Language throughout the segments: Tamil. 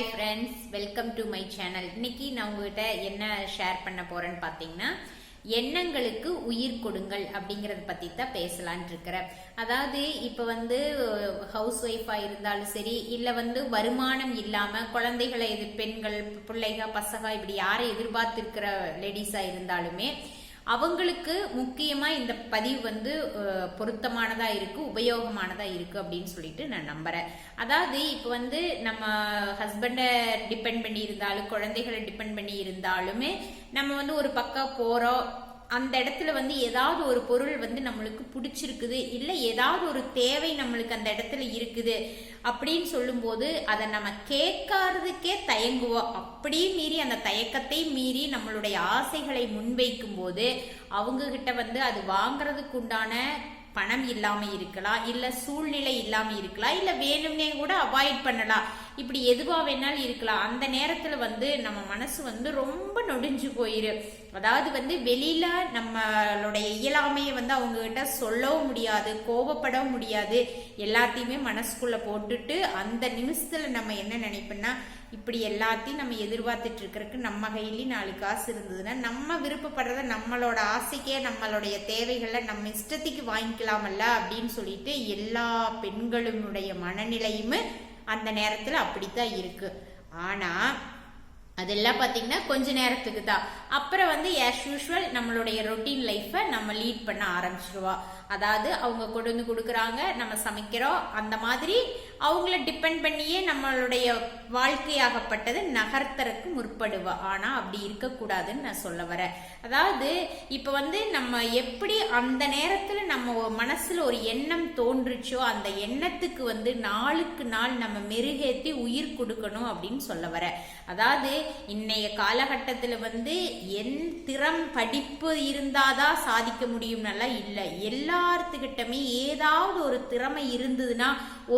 Hi friends welcome to my channel இன்னைக்கு நான் உங்ககிட்ட என்ன ஷேர் பண்ண போறேன்னு பார்த்தீங்கன்னா எண்ணங்களுக்கு உயிர் கொடுங்கள் அப்படிங்கறத பத்தி தான் பேசலான் இருக்கிறேன். அதாவது இப்ப வந்து ஹவுஸ் ஒய்ஃபா இருந்தாலும் சரி இல்ல வந்து வருமானம் இல்லாம குழந்தைகளை எதிர் பெண்கள் பிள்ளைங்க பசங்க இப்படி யாரை எதிர்பார்த்திருக்கிற லேடிஸா இருந்தாலுமே அவங்களுக்கு முக்கியமாக இந்த பதிவு வந்து பொருத்தமானதாக இருக்குது உபயோகமானதாக இருக்குது அப்படின்னு சொல்லிட்டு நான் நம்புகிறேன் அதாவது இப்போ வந்து நம்ம ஹஸ்பண்டை டிபெண்ட் பண்ணி இருந்தாலும் குழந்தைகளை டிபெண்ட் பண்ணி இருந்தாலுமே நம்ம வந்து ஒரு பக்கம் போகிறோம் அந்த இடத்துல வந்து ஏதாவது ஒரு பொருள் வந்து நம்மளுக்கு பிடிச்சிருக்குது இல்லை ஏதாவது ஒரு தேவை நம்மளுக்கு அந்த இடத்துல இருக்குது அப்படின்னு சொல்லும்போது அதை நம்ம கேட்காததுக்கே தயங்குவோம். அப்படியே மீறி அந்த தயக்கத்தை மீறி நம்மளுடைய ஆசைகளை முன்வைக்கும் போது அவங்க கிட்ட வந்து அது வாங்குறதுக்கு உண்டான பணம் இல்லாம இருக்கலாம் இல்ல சூழ்நிலை இல்லாம இருக்கலாம் இல்ல வேணும்னே கூட அவாய்ட் பண்ணலாம். இப்படி எதுவா வேணாலும் இருக்கலாம். அந்த நேரத்துல வந்து நம்ம மனசு வந்து ரொம்ப நொடிஞ்சு போயிரு. அதாவது வந்து வெளியில நம்மளுடைய இயலாமையை வந்து அவங்க கிட்ட சொல்லவும் முடியாது கோபப்படவும் முடியாது. எல்லாத்தையுமே மனசுக்குள்ள போட்டுட்டு அந்த நிமிஷத்துல நம்ம என்ன நினைப்போம்னா இப்படி எல்லாத்தையும் நம்ம எதிர்பார்த்துட்டு இருக்கிறதுக்கு நம்ம கையிலயும் நாலு காசு இருந்ததுன்னா நம்ம விருப்பப்படுறத நம்மளோட ஆசைக்கே நம்மளுடைய தேவைகளை நம்ம இஷ்டத்துக்கு பண்ணிக்கலாமல்ல அப்படின்னு சொல்லிட்டு எல்லா பெண்களுடைய மனநிலையுமே அந்த நேரத்தில் அப்படித்தான் இருக்கு. ஆனால் அதெல்லாம் பார்த்தீங்கன்னா கொஞ்ச நேரத்துக்கு தான். அப்புறம் வந்து ஆஸ் யூஷுவல் நம்மளுடைய ரொட்டீன் லைஃப்பை நம்ம லீட் பண்ண ஆரம்பிச்சிருவா. அதாவது அவங்க கொண்டு வந்து கொடுக்குறாங்க நம்ம சமைக்கிறோம் அந்த மாதிரி அவங்கள டிபெண்ட் பண்ணியே நம்மளுடைய வாழ்க்கையாகப்பட்டது நகர்த்தறக்கு முற்படுவா. ஆனால் அப்படி இருக்கக்கூடாதுன்னு நான் சொல்ல வரேன். அதாவது இப்போ வந்து நம்ம எப்படி அந்த நேரத்தில் நம்ம மனசில் ஒரு எண்ணம் தோன்றுச்சோ அந்த எண்ணத்துக்கு வந்து நாளுக்கு நாள் நம்ம மெருகேற்றி உயிர் கொடுக்கணும் அப்படின்னு சொல்ல வரேன். அதாவது இன்னைய காலகட்டத்துல வந்து என் திறம் படிப்பு இருந்தாதான் சாதிக்க முடியும்னெல்லாம் இல்லை. எல்லாத்துக்கிட்டமே ஏதாவது ஒரு திறமை இருந்ததுன்னா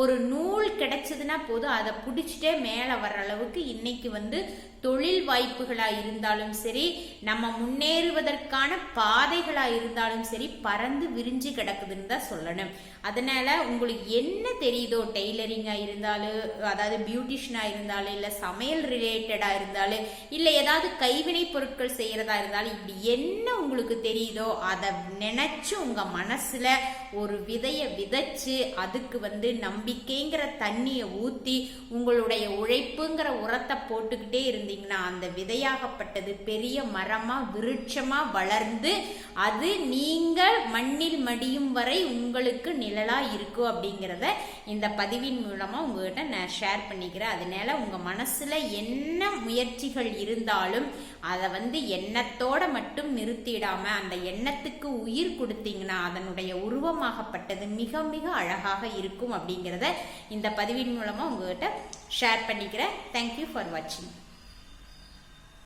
ஒரு நூல் கிடைச்சதுன்னா போதும். அதை பிடிச்சிட்டே மேலே வர்ற அளவுக்கு இன்னைக்கு வந்து தொழில் வாய்ப்புகளாக இருந்தாலும் சரி நம்ம முன்னேறுவதற்கான பாதைகளாக இருந்தாலும் சரி பறந்து விரிஞ்சு கிடக்குதுன்னு தான் சொல்லணும். அதனால உங்களுக்கு என்ன தெரியுதோ டெய்லரிங்காக இருந்தாலும் அதாவது பியூட்டிஷியனாக இருந்தாலும் இல்லை சமையல் ரிலேட்டடாக இருந்தாலும் இல்லை ஏதாவது கைவினை பொருட்கள் செய்கிறதா இருந்தாலும் இப்படி என்ன உங்களுக்கு தெரியுதோ அதை நினச்சி உங்கள் மனசில் ஒரு விதையை விதைச்சு அதுக்கு வந்து நம்பிக்கைங்கிற தண்ணியை ஊற்றி உங்களுடைய உழைப்புங்கிற உரத்தை போட்டுக்கிட்டே இருந்தீங்கன்னா அந்த விதையாகப்பட்டது பெரிய மரமாக விருட்சமாக வளர்ந்து அது நீங்கள் மண்ணில் மடியும் வரை உங்களுக்கு நிழலாக இருக்கும் அப்படிங்கிறத இந்த பதிவின் மூலமாக உங்ககிட்ட நான் ஷேர் பண்ணிக்கிறேன். அதனால உங்கள் மனசில் என்ன முயற்சிகள் இருந்தாலும் அதை வந்து எண்ணத்தோட மட்டும் நிறுத்திடாம அந்த எண்ணத்துக்கு உயிர் கொடுத்தீங்கன்னா அதனுடைய உருவமாகப்பட்டது மிக மிக அழகாக இருக்கும் அப்படிங்கிறத இந்த பதிவின் மூலமா உங்ககிட்ட ஷேர் பண்ணிக்கிறேன். தேங்க்யூ ஃபார் வாட்சிங்